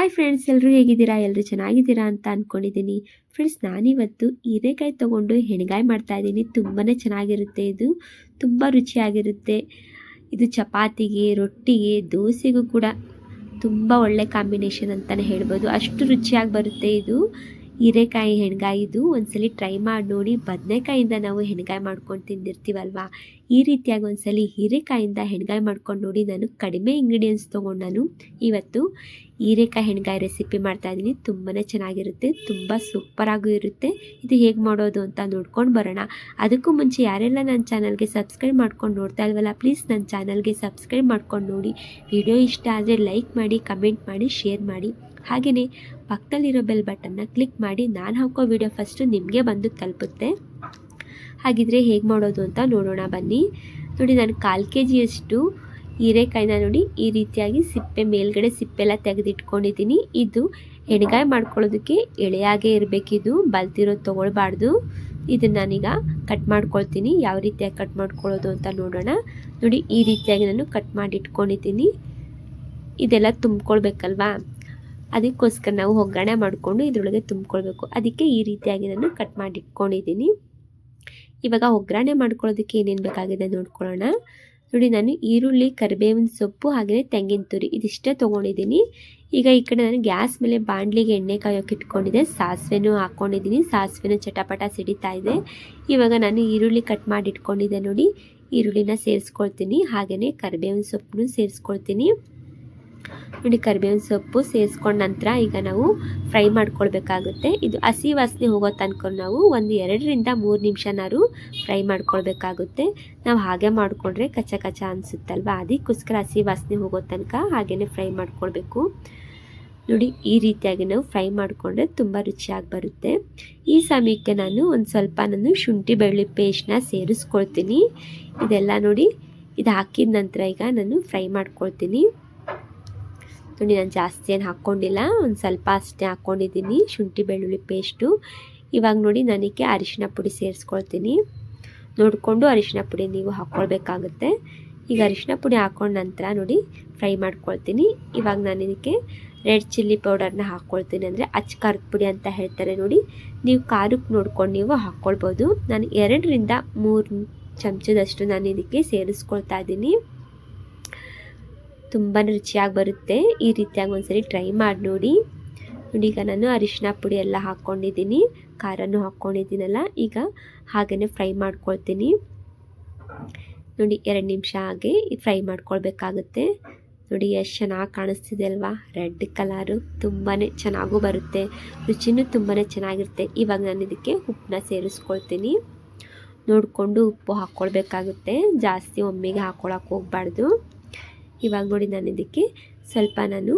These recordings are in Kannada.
ಹಾಯ್ ಫ್ರೆಂಡ್ಸ್ ಎಲ್ಲರೂ ಹೇಗಿದ್ದೀರಾ? ಎಲ್ಲರೂ ಚೆನ್ನಾಗಿದ್ದೀರಾ ಅಂತ ಅಂದ್ಕೊಂಡಿದ್ದೀನಿ ಫ್ರೆಂಡ್ಸ್ ನಾನಿವತ್ತು ಹೀರೆಕಾಯಿ ತೊಗೊಂಡು ಹೆಣ್ಗಾಯಿ ಮಾಡ್ತಾಯಿದ್ದೀನಿ ತುಂಬಾ ಚೆನ್ನಾಗಿರುತ್ತೆ ಇದು. ತುಂಬ ರುಚಿಯಾಗಿರುತ್ತೆ. ಇದು ಚಪಾತಿಗೆ, ರೊಟ್ಟಿಗೆ, ದೋಸೆಗೂ ಕೂಡ ತುಂಬ ಒಳ್ಳೆ ಕಾಂಬಿನೇಷನ್ ಅಂತಲೇ ಹೇಳ್ಬೋದು. ಅಷ್ಟು ರುಚಿಯಾಗಿ ಬರುತ್ತೆ ಇದು. ಹೀರೆಕಾಯಿ, ಹೆಣ್ಗಾಯಿ ಇದು ಒಂದ್ಸಲಿ ಟ್ರೈ ಮಾಡಿ ನೋಡಿ ಬದನೆಕಾಯಿಂದ ನಾವು ಹೆಣ್ಗಾಯಿ ಮಾಡ್ಕೊಂಡು ತಿಂದಿರ್ತೀವಲ್ವಾ? ಈ ರೀತಿಯಾಗಿ ಒಂದ್ಸಲಿ ಹೀರೆಕಾಯಿಂದ ಹೆಣ್ಗಾಯಿ ಮಾಡ್ಕೊಂಡು ನೋಡಿ ನಾನು ಕಡಿಮೆ ಇಂಗ್ರೀಡಿಯೆಂಟ್ಸ್ ತೊಗೊಂಡು ನಾನು ಇವತ್ತು ಹೀರೆಕಾಯಿ, ಹೆಣ್ಗಾಯಿ ರೆಸಿಪಿ ಮಾಡ್ತಾ ಇದ್ದೀನಿ. ತುಂಬಾ ಚೆನ್ನಾಗಿರುತ್ತೆ, ತುಂಬ ಸೂಪರಾಗೂ ಇರುತ್ತೆ. ಇದು ಹೇಗೆ ಮಾಡೋದು ಅಂತ ನೋಡ್ಕೊಂಡು ಬರೋಣ. ಅದಕ್ಕೂ ಮುಂಚೆ ಯಾರೆಲ್ಲ ನನ್ನ ಚಾನಲ್ಗೆ ಸಬ್ಸ್ಕ್ರೈಬ್ ಮಾಡ್ಕೊಂಡು ನೋಡ್ತಾ ಇಲ್ವಲ್ಲ, ಪ್ಲೀಸ್ ನನ್ನ ಚಾನಲ್ಗೆ ಸಬ್ಸ್ಕ್ರೈಬ್ ಮಾಡ್ಕೊಂಡು ನೋಡಿ. ವಿಡಿಯೋ ಇಷ್ಟ ಆದರೆ ಲೈಕ್ ಮಾಡಿ, ಕಮೆಂಟ್ ಮಾಡಿ, ಶೇರ್ ಮಾಡಿ. ಹಾಗೆಯೇ ಪಕ್ಕದಲ್ಲಿರೋ ಬೆಲ್ ಬಟನ್ನ ಕ್ಲಿಕ್ ಮಾಡಿ ನಾನು ಹಾಕೋ ವಿಡಿಯೋ ಫಸ್ಟು ನಿಮಗೆ ಬಂದು ತಲುಪುತ್ತೆ. ಹಾಗಿದ್ರೆ ಹೇಗೆ ಮಾಡೋದು ಅಂತ ನೋಡೋಣ ಬನ್ನಿ. ನೋಡಿ, ನಾನು ಕಾಲು ಕೆ ಜಿಯಷ್ಟು ಹೀರೆಕಾಯಿನ ನೋಡಿ ಈ ರೀತಿಯಾಗಿ ಸಿಪ್ಪೆ ಮೇಲ್ಗಡೆ ಸಿಪ್ಪೆಲ್ಲ ತೆಗೆದಿಟ್ಕೊಂಡಿದ್ದೀನಿ. ಇದು ಎಣ್ಗಾಯಿ ಮಾಡ್ಕೊಳ್ಳೋದಕ್ಕೆ ಎಳೆಯಾಗೇ ಇರಬೇಕಿದು, ಬಲ್ತಿರೋದು ತೊಗೊಳ್ಬಾರ್ದು. ಇದನ್ನು ನಾನೀಗ ಕಟ್ ಮಾಡ್ಕೊಳ್ತೀನಿ. ಯಾವ ರೀತಿಯಾಗಿ ಕಟ್ ಮಾಡ್ಕೊಳ್ಳೋದು ಅಂತ ನೋಡೋಣ. ನೋಡಿ, ಈ ರೀತಿಯಾಗಿ ನಾನು ಕಟ್ ಮಾಡಿ ಇಟ್ಕೊಂಡಿದ್ದೀನಿ ಇದೆಲ್ಲ ತುಂಬ್ಕೊಳ್ಬೇಕಲ್ವಾ? ಅದಕ್ಕೋಸ್ಕರ ನಾವು ಒಗ್ಗರಣೆ ಮಾಡಿಕೊಂಡು ಇದರೊಳಗೆ ತುಂಬಿಕೊಳ್ಬೇಕು. ಅದಕ್ಕೆ ಈ ರೀತಿಯಾಗಿ ನಾನು ಕಟ್ ಮಾಡಿ ಇಟ್ಕೊಂಡಿದ್ದೀನಿ ಇವಾಗ ಒಗ್ಗರಣೆ ಮಾಡ್ಕೊಳ್ಳೋದಕ್ಕೆ ಏನೇನು ಬೇಕಾಗಿದೆ ನೋಡ್ಕೊಳ್ಳೋಣ. ನೋಡಿ, ನಾನು ಈರುಳ್ಳಿ, ಕರಿಬೇವಿನ ಸೊಪ್ಪು, ಹಾಗೆಯೇ ತೆಂಗಿನ ತುರಿ ಇದಿಷ್ಟೇ ತೊಗೊಂಡಿದ್ದೀನಿ. ಈಗ ಈ ಕಡೆ ನಾನು ಗ್ಯಾಸ್ ಮೇಲೆ ಬಾಂಡ್ಲಿಗೆ ಎಣ್ಣೆ ಕಾಯೋಕೆ ಇಟ್ಕೊಂಡಿದ್ದೆ. ಸಾಸಿವೆನೂ ಹಾಕ್ಕೊಂಡಿದ್ದೀನಿ ಸಾಸಿವೆನೂ ಚಟಪಟ ಸಿಡಿತಾ ಇದೆ. ಇವಾಗ ನಾನು ಈರುಳ್ಳಿ ಕಟ್ ಮಾಡಿ ಇಟ್ಕೊಂಡಿದ್ದೆ ನೋಡಿ. ಈರುಳ್ಳಿನ ಸೇರಿಸ್ಕೊಳ್ತೀನಿ. ಹಾಗೆಯೇ ಕರಿಬೇವಿನ ಸೊಪ್ಪನ್ನು ಸೇರಿಸ್ಕೊಳ್ತೀನಿ. ನೋಡಿ, ಕರಿಬೇವಿನ ಸೊಪ್ಪು ಸೇರಿಸ್ಕೊಂಡ ನಂತರ ಈಗ ನಾವು ಫ್ರೈ ಮಾಡ್ಕೊಳ್ಬೇಕಾಗುತ್ತೆ. ಇದು ಹಸಿ ವಾಸನೆ ಹೋಗೋ ತನಕ ನಾವು ಒಂದು ಎರಡರಿಂದ ಮೂರು ನಿಮಿಷನಾರು ಫ್ರೈ ಮಾಡ್ಕೊಳ್ಬೇಕಾಗುತ್ತೆ. ನಾವು ಹಾಗೆ ಮಾಡಿಕೊಂಡ್ರೆ ಕಚ್ಚ ಕಚ್ಚ ಅನಿಸುತ್ತಲ್ವ? ಅದಕ್ಕೋಸ್ಕರ ಹಸಿ ವಾಸನೆ ಹೋಗೋ ತನಕ ಹಾಗೆಯೇ ಫ್ರೈ ಮಾಡ್ಕೊಳ್ಬೇಕು. ನೋಡಿ, ಈ ರೀತಿಯಾಗಿ ನಾವು ಫ್ರೈ ಮಾಡಿಕೊಂಡ್ರೆ ತುಂಬ ರುಚಿಯಾಗಿ ಬರುತ್ತೆ. ಈ ಸಮಯಕ್ಕೆ ನಾನು ಒಂದು ಸ್ವಲ್ಪ ನಾನು ಶುಂಠಿ ಬೆಳ್ಳುಳ್ಳಿ ಪೇಸ್ಟ್ನ ಸೇರಿಸ್ಕೊಳ್ತೀನಿ. ಇದೆಲ್ಲ ನೋಡಿ, ಇದು ಹಾಕಿದ ನಂತರ ಈಗ ನಾನು ಫ್ರೈ ಮಾಡ್ಕೊಳ್ತೀನಿ. ನೋಡಿ ನಾನು ಜಾಸ್ತಿ ಏನು ಹಾಕ್ಕೊಂಡಿಲ್ಲ, ಒಂದು ಸ್ವಲ್ಪ ಅಷ್ಟೇ ಹಾಕ್ಕೊಂಡಿದ್ದೀನಿ, ಶುಂಠಿ, ಬೆಳ್ಳುಳ್ಳಿ ಪೇಸ್ಟು. ಇವಾಗ ನೋಡಿ ನನಗೆ ಅರಿಶಿನ ಪುಡಿ ಸೇರಿಸ್ಕೊಳ್ತೀನಿ. ನೋಡಿಕೊಂಡು ಅರಿಶಿನ ಪುಡಿ ನೀವು ಹಾಕ್ಕೊಳ್ಬೇಕಾಗುತ್ತೆ. ಈಗ ಅರಿಶಿನ ಪುಡಿ ಹಾಕ್ಕೊಂಡ ನಂತರ ನೋಡಿ ಫ್ರೈ ಮಾಡ್ಕೊಳ್ತೀನಿ. ಇವಾಗ ನಾನು ಇದಕ್ಕೆ ರೆಡ್ ಚಿಲ್ಲಿ ಪೌಡರ್ನ ಹಾಕ್ಕೊಳ್ತೀನಿ ಅಂದರೆ ಅಚ್ಚ ಖಾರದ ಪುಡಿ ಅಂತ ಹೇಳ್ತಾರೆ ನೋಡಿ. ನೀವು ಖಾರಕ್ಕೆ ನೋಡ್ಕೊಂಡು ನೀವು ಹಾಕ್ಕೊಳ್ಬೋದು. ನಾನು ಎರಡರಿಂದ ಮೂರು ಚಮಚದಷ್ಟು ನಾನು ಇದಕ್ಕೆ ಸೇರಿಸ್ಕೊಳ್ತಾ ಇದ್ದೀನಿ. ತುಂಬಾ ರುಚಿಯಾಗಿ ಬರುತ್ತೆ. ಈ ರೀತಿಯಾಗಿ ಒಂದ್ಸರಿ ಟ್ರೈ ಮಾಡಿ ನೋಡಿ. ನೋಡಿ, ಈಗ ನಾನು ಅರಿಶಿನ ಪುಡಿ ಎಲ್ಲ ಹಾಕ್ಕೊಂಡಿದ್ದೀನಿ ಖಾರನೂ ಹಾಕ್ಕೊಂಡಿದ್ದೀನಲ್ಲ ಈಗ ಹಾಗೆಯೇ ಫ್ರೈ ಮಾಡ್ಕೊಳ್ತೀನಿ. ನೋಡಿ, ಎರಡು ನಿಮಿಷ ಹಾಗೆ ಫ್ರೈ ಮಾಡ್ಕೊಳ್ಬೇಕಾಗುತ್ತೆ. ನೋಡಿ, ಎಷ್ಟು ಚೆನ್ನಾಗಿ ಕಾಣಿಸ್ತಿದೆ ಅಲ್ವಾ? ರೆಡ್ ಕಲರು ತುಂಬಾ ಚೆನ್ನಾಗೂ ಬರುತ್ತೆ. ರುಚಿನೂ ತುಂಬಾ ಚೆನ್ನಾಗಿರುತ್ತೆ. ಇವಾಗ ನಾನು ಇದಕ್ಕೆ ಉಪ್ಪನ್ನ ಸೇರಿಸ್ಕೊಳ್ತೀನಿ. ನೋಡಿಕೊಂಡು ಉಪ್ಪು ಹಾಕ್ಕೊಳ್ಬೇಕಾಗುತ್ತೆ. ಜಾಸ್ತಿ ಒಮ್ಮೆಗೆ ಹಾಕ್ಕೊಳಕ್ಕೆ ಹೋಗ್ಬಾರ್ದು. ಇವಾಗ ನೋಡಿ ನಾನು ಇದಕ್ಕೆ ಸ್ವಲ್ಪ ನಾನು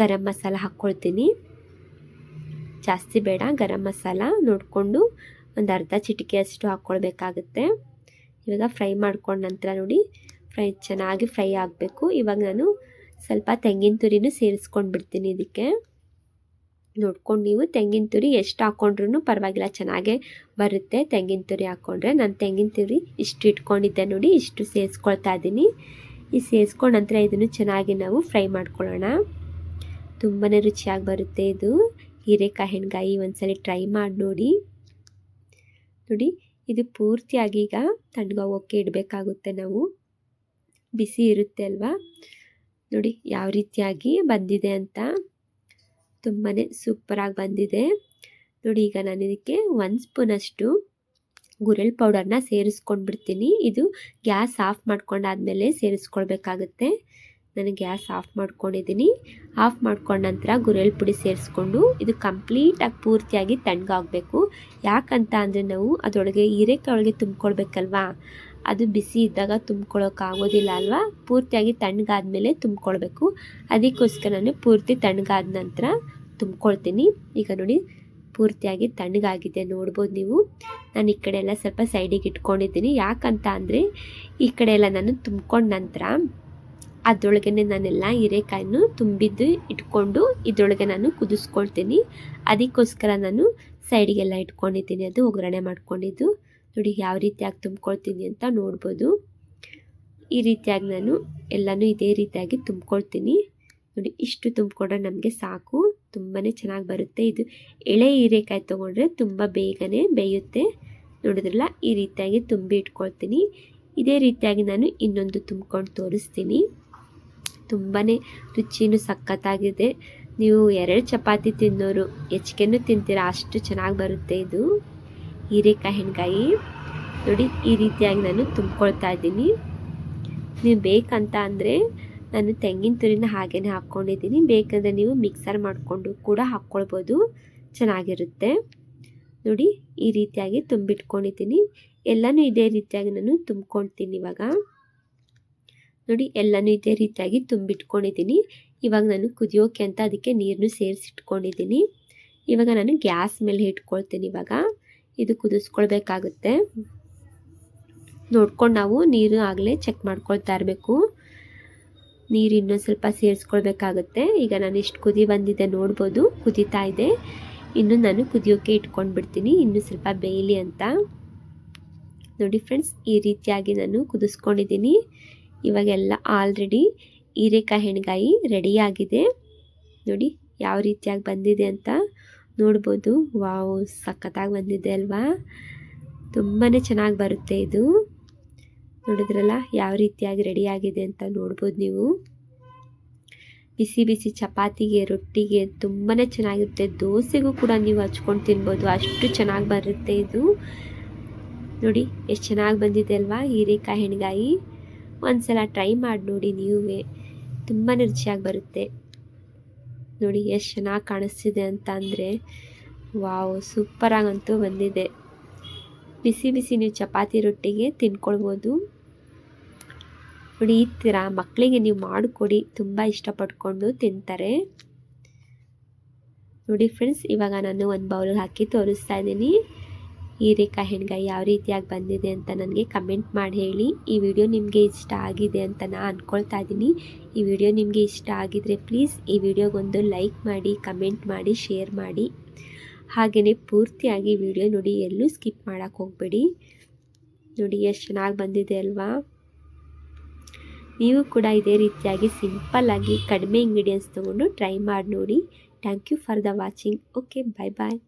ಗರಂ ಮಸಾಲ ಹಾಕ್ಕೊಳ್ತೀನಿ. ಜಾಸ್ತಿ ಬೇಡ, ಗರಂ ಮಸಾಲ ನೋಡಿಕೊಂಡು ಒಂದು ಅರ್ಧ ಚಿಟಿಕೆ ಅಷ್ಟು ಹಾಕ್ಕೊಳ್ಬೇಕಾಗುತ್ತೆ. ಇವಾಗ ಫ್ರೈ ಮಾಡ್ಕೊಂಡ ನಂತರ ನೋಡಿ ಫ್ರೈ ಚೆನ್ನಾಗಿ ಫ್ರೈ ಆಗಬೇಕು. ಇವಾಗ ನಾನು ಸ್ವಲ್ಪ ತೆಂಗಿನ ತುರಿನೂ ಸೇರಿಸ್ಕೊಂಡು ಬಿಡ್ತೀನಿ ಇದಕ್ಕೆ. ನೋಡ್ಕೊಂಡು ನೀವು ತೆಂಗಿನ ತುರಿ ಎಷ್ಟು ಹಾಕ್ಕೊಂಡ್ರೂ ಪರವಾಗಿಲ್ಲ, ಚೆನ್ನಾಗೇ ಬರುತ್ತೆ ತೆಂಗಿನ ತುರಿ ಹಾಕ್ಕೊಂಡ್ರೆ ನಾನು ತೆಂಗಿನ ತುರಿ ಇಷ್ಟು ಇಟ್ಕೊಂಡಿದ್ದೆ ನೋಡಿ, ಇಷ್ಟು ಸೇರಿಸ್ಕೊಳ್ತಾ ಇದ್ದೀನಿ. ಈ ಸೇರಿಸ್ಕೊಂಡ ನಂತರ ಇದನ್ನು ಚೆನ್ನಾಗಿ ನಾವು ಫ್ರೈ ಮಾಡ್ಕೊಳ್ಳೋಣ. ತುಂಬಾ ರುಚಿಯಾಗಿ ಬರುತ್ತೆ ಇದು. ಹೀರೆಕಾಯಿ ಹೆಣ್ಗಾಯಿ ಒಂದ್ಸಲಿ ಟ್ರೈ ಮಾಡಿ ನೋಡಿ. ನೋಡಿ, ಇದು ಪೂರ್ತಿಯಾಗಿ ಈಗ ತಣ್ಣಗೋಗೋಕ್ಕೆ ಇಡಬೇಕಾಗುತ್ತೆ ನಾವು. ಬಿಸಿ ಇರುತ್ತೆ ಅಲ್ವಾ? ನೋಡಿ, ಯಾವ ರೀತಿಯಾಗಿ ಬಂದಿದೆ ಅಂತ. ತುಂಬಾ ಸೂಪರಾಗಿ ಬಂದಿದೆ. ನೋಡಿ, ಈಗ ನಾನು ಇದಕ್ಕೆ ಒಂದು ಸ್ಪೂನಷ್ಟು ಗುರೆಳ್ ಪೌಡರ್ನ ಸೇರಿಸ್ಕೊಂಡ್ಬಿಡ್ತೀನಿ. ಇದು ಗ್ಯಾಸ್ ಆಫ್ ಮಾಡ್ಕೊಂಡಾದ್ಮೇಲೆ ಸೇರಿಸ್ಕೊಳ್ಬೇಕಾಗುತ್ತೆ. ನಾನು ಗ್ಯಾಸ್ ಆಫ್ ಮಾಡ್ಕೊಂಡಿದ್ದೀನಿ. ಆಫ್ ಮಾಡ್ಕೊಂಡ ನಂತರ ಗುರೆಳ್ ಪುಡಿ ಸೇರಿಸ್ಕೊಂಡು ಇದು ಕಂಪ್ಲೀಟಾಗಿ ಪೂರ್ತಿಯಾಗಿ ತಣ್ಣಗಾಗಬೇಕು. ಯಾಕಂತ ಅಂದರೆ ನಾವು ಅದರೊಳಗೆ ಒಳಗೆ ತುಂಬ್ಕೊಳ್ಬೇಕಲ್ವಾ? ಅದು ಬಿಸಿ ಇದ್ದಾಗ ತುಂಬ್ಕೊಳ್ಳೋಕ್ಕಾಗೋದಿಲ್ಲ ಅಲ್ವಾ? ಪೂರ್ತಿಯಾಗಿ ತಣ್ಣಗಾದ ಮೇಲೆ ತುಂಬ್ಕೊಳ್ಬೇಕು. ಅದಕ್ಕೋಸ್ಕರ ನಾನು ಪೂರ್ತಿ ತಣ್ಣಗಾದ ನಂತರ ತುಂಬ್ಕೊಳ್ತೀನಿ. ಈಗ ನೋಡಿ ಪೂರ್ತಿಯಾಗಿ ತಣ್ಣಗಾಗಿದೆ, ನೋಡ್ಬೋದು ನೀವು. ನಾನು ಈ ಕಡೆ ಎಲ್ಲ ಸ್ವಲ್ಪ ಸೈಡಿಗೆ ಇಟ್ಕೊಂಡಿದ್ದೀನಿ. ಯಾಕಂತ ಅಂದರೆ, ಈ ಕಡೆ ಎಲ್ಲ ನಾನು ತುಂಬ್ಕೊಂಡ ನಂತರ ಅದರೊಳಗೆ ನಾನೆಲ್ಲ ಹೀರೆಕಾಯನ್ನು ತುಂಬಿದ್ದು ಇಟ್ಕೊಂಡು ಇದರೊಳಗೆ ನಾನು ಕುದಿಸ್ಕೊಳ್ತೀನಿ. ಅದಕ್ಕೋಸ್ಕರ ನಾನು ಸೈಡಿಗೆಲ್ಲ ಇಟ್ಕೊಂಡಿದ್ದೀನಿ. ಅದು ಒಗ್ಗರಣೆ ಮಾಡ್ಕೊಂಡಿದ್ದು. ನೋಡಿ ಯಾವ ರೀತಿಯಾಗಿ ತುಂಬ್ಕೊಳ್ತೀನಿ ಅಂತ ನೋಡ್ಬೋದು. ಈ ರೀತಿಯಾಗಿ ನಾನು ಎಲ್ಲನೂ ಇದೇ ರೀತಿಯಾಗಿ ತುಂಬ್ಕೊಳ್ತೀನಿ. ನೋಡಿ, ಇಷ್ಟು ತುಂಬಿಕೊಂಡ್ರೆ ನಮಗೆ ಸಾಕು. ತುಂಬಾ ಚೆನ್ನಾಗಿ ಬರುತ್ತೆ. ಇದು ಎಳೆ ಹೀರೆಕಾಯಿ ತೊಗೊಂಡ್ರೆ ತುಂಬ ಬೇಗನೆ ಬೇಯುತ್ತೆ. ನೋಡಿದ್ರಲ್ಲ, ಈ ರೀತಿಯಾಗಿ ತುಂಬಿ ಇಟ್ಕೊಳ್ತೀನಿ. ಇದೇ ರೀತಿಯಾಗಿ ನಾನು ಇನ್ನೊಂದು ತುಂಬ್ಕೊಂಡು ತೋರಿಸ್ತೀನಿ. ತುಂಬಾ ರುಚಿನೂ ಸಖತ್ತಾಗಿದೆ. ನೀವು ಎರಡು ಚಪಾತಿ ತಿನ್ನೋರು ಹೆಚ್ಚಿಗೆನೂ ತಿಂತೀರಾ, ಅಷ್ಟು ಚೆನ್ನಾಗಿ ಬರುತ್ತೆ ಇದು. ಹೀರೆಕಾಯಿ, ಹೆಣ್ಗಾಯಿ. ನೋಡಿ, ಈ ರೀತಿಯಾಗಿ ನಾನು ತುಂಬ್ಕೊಳ್ತಾ ಇದ್ದೀನಿ. ನೀವು ಬೇಕಂತ ಅಂದರೆ ನಾನು ತೆಂಗಿನ ತುರಿನ ಹಾಗೇ ಹಾಕ್ಕೊಂಡಿದ್ದೀನಿ. ಬೇಕಂದರೆ ನೀವು ಮಿಕ್ಸರ್ ಮಾಡಿಕೊಂಡು ಕೂಡ ಹಾಕ್ಕೊಳ್ಬೋದು. ಚೆನ್ನಾಗಿರುತ್ತೆ. ನೋಡಿ, ಈ ರೀತಿಯಾಗಿ ತುಂಬಿಟ್ಕೊಂಡಿದ್ದೀನಿ. ಎಲ್ಲನೂ ಇದೇ ರೀತಿಯಾಗಿ ನಾನು ತುಂಬ್ಕೊಳ್ತೀನಿ ಇವಾಗ. ನೋಡಿ, ಎಲ್ಲನೂ ಇದೇ ರೀತಿಯಾಗಿ ತುಂಬಿಟ್ಕೊಂಡಿದ್ದೀನಿ. ಇವಾಗ ನಾನು ಕುದಿಯೋಕೆ ಅಂತ ಅದಕ್ಕೆ ನೀರನ್ನು ಸೇರಿಸಿಟ್ಕೊಂಡಿದ್ದೀನಿ. ಇವಾಗ ನಾನು ಗ್ಯಾಸ್ ಮೇಲೆ ಇಟ್ಕೊಳ್ತೀನಿ ಇವಾಗ. ಇದು ಕುದಿಸ್ಕೊಳ್ಬೇಕಾಗುತ್ತೆ. ನೋಡ್ಕೊಂಡು ನಾವು ನೀರು ಆಗಲೇ ಚೆಕ್ ಮಾಡ್ಕೊಳ್ತಾ ಇರಬೇಕು. ನೀರು ಸ್ವಲ್ಪ ಸೇರಿಸ್ಕೊಳ್ಬೇಕಾಗುತ್ತೆ. ಈಗ ನಾನು ಇಷ್ಟು ಕುದಿ ಬಂದಿದೆ ನೋಡ್ಬೋದು. ಕುದೀತಾ ಇದೆ. ಇನ್ನು ನಾನು ಕುದಿಯೋಕೆ ಇಟ್ಕೊಂಡು ಬಿಡ್ತೀನಿ ಇನ್ನು ಸ್ವಲ್ಪ ಬೇಯಲಿ ಅಂತ. ನೋಡಿ ಫ್ರೆಂಡ್ಸ್, ಈ ರೀತಿಯಾಗಿ ನಾನು ಕುದಿಸ್ಕೊಂಡಿದ್ದೀನಿ. ಇವಾಗೆಲ್ಲ ಆಲ್ರೆಡಿ ಹೀರೆಕಾಯಿ ಹೆಣ್ಗಾಯಿ ರೆಡಿಯಾಗಿದೆ. ನೋಡಿ ಯಾವ ರೀತಿಯಾಗಿ ಬಂದಿದೆ ಅಂತ ನೋಡ್ಬೋದು. ವಾವ್, ಸಖತ್ತಾಗಿ ಬಂದಿದೆ ಅಲ್ವಾ? ತುಂಬಾ ಚೆನ್ನಾಗಿ ಬರುತ್ತೆ ಇದು. ನೋಡಿದ್ರಲ್ಲ, ಯಾವ ರೀತಿಯಾಗಿ ರೆಡಿಯಾಗಿದೆ ಅಂತ ನೋಡ್ಬೋದು ನೀವು. ಬಿಸಿ ಬಿಸಿ ಚಪಾತಿಗೆ, ರೊಟ್ಟಿಗೆ ತುಂಬಾ ಚೆನ್ನಾಗಿರುತ್ತೆ. ದೋಸೆಗೂ ಕೂಡ ನೀವು ಹಚ್ಕೊಂಡು ತಿನ್ಬೋದು. ಅಷ್ಟು ಚೆನ್ನಾಗಿ ಬರುತ್ತೆ ಇದು. ನೋಡಿ, ಎಷ್ಟು ಚೆನ್ನಾಗಿ ಬಂದಿದೆ ಅಲ್ವಾ? ಹೀರೆಕಾಯಿ ಹೆಣ್ಗಾಯಿ. ಒಂದ್ಸಲ ಟ್ರೈ ಮಾಡಿ ನೋಡಿ ನೀವೇ. ತುಂಬಾ ರುಚಿಯಾಗಿ ಬರುತ್ತೆ. ನೋಡಿ, ಎಷ್ಟು ಚೆನ್ನಾಗಿ ಕಾಣಿಸ್ತಿದೆ ಅಂತ ಅಂದರೆ, ವಾವ್ ಸೂಪರಾಗಂತೂ ಬಂದಿದೆ. ಬಿಸಿ ಬಿಸಿ ನೀವು ಚಪಾತಿ ರೊಟ್ಟಿಗೆ ತಿನ್ಕೊಳ್ಬೋದು. ನೋಡಿ, ಈ ಥರ ಮಕ್ಕಳಿಗೆ ನೀವು ಮಾಡಿಕೊಡಿ, ತುಂಬ ಇಷ್ಟಪಡ್ಕೊಂಡು ತಿಂತಾರೆ. ನೋಡಿ ಫ್ರೆಂಡ್ಸ್, ಇವಾಗ ನಾನು ಒಂದು ಬೌಲ್ ಹಾಕಿ ತೋರಿಸ್ತಾ ಇದ್ದೀನಿ. ಹೀರೆಕಾಯಿ ಹೆಣ್ಗಾಯಿ ಯಾವ ರೀತಿಯಾಗಿ ಬಂದಿದೆ ಅಂತ ನನಗೆ ಕಮೆಂಟ್ ಮಾಡಿ ಹೇಳಿ. ಈ ವಿಡಿಯೋ ನಿಮಗೆ ಇಷ್ಟ ಆಗಿದೆ ಅಂತ ನಾನು ಅಂದ್ಕೊಳ್ತಾ ಇದ್ದೀನಿ. ಈ ವಿಡಿಯೋ ನಿಮಗೆ ಇಷ್ಟ ಆಗಿದರೆ ಪ್ಲೀಸ್ ಈ ವಿಡಿಯೋಗೊಂದು ಲೈಕ್ ಮಾಡಿ, ಕಮೆಂಟ್ ಮಾಡಿ, ಶೇರ್ ಮಾಡಿ. ಹಾಗೆಯೇ ಪೂರ್ತಿಯಾಗಿ ವಿಡಿಯೋ ನೋಡಿ, ಎಲ್ಲೂ ಸ್ಕಿಪ್ ಮಾಡೋಕ್ಕೆ ಹೋಗಬೇಡಿ. ನೋಡಿ, ಎಷ್ಟು ಚೆನ್ನಾಗಿ ಬಂದಿದೆ ಅಲ್ವಾ? ನೀವು ಕೂಡ ಇದೇ ರೀತಿಯಾಗಿ ಸಿಂಪಲ್ಲಾಗಿ ಕಡಿಮೆ ಇಂಗ್ರೀಡಿಯೆಂಟ್ಸ್ ತೊಗೊಂಡು ಟ್ರೈ ಮಾಡಿ ನೋಡಿ. Thank you for the watching okay bye bye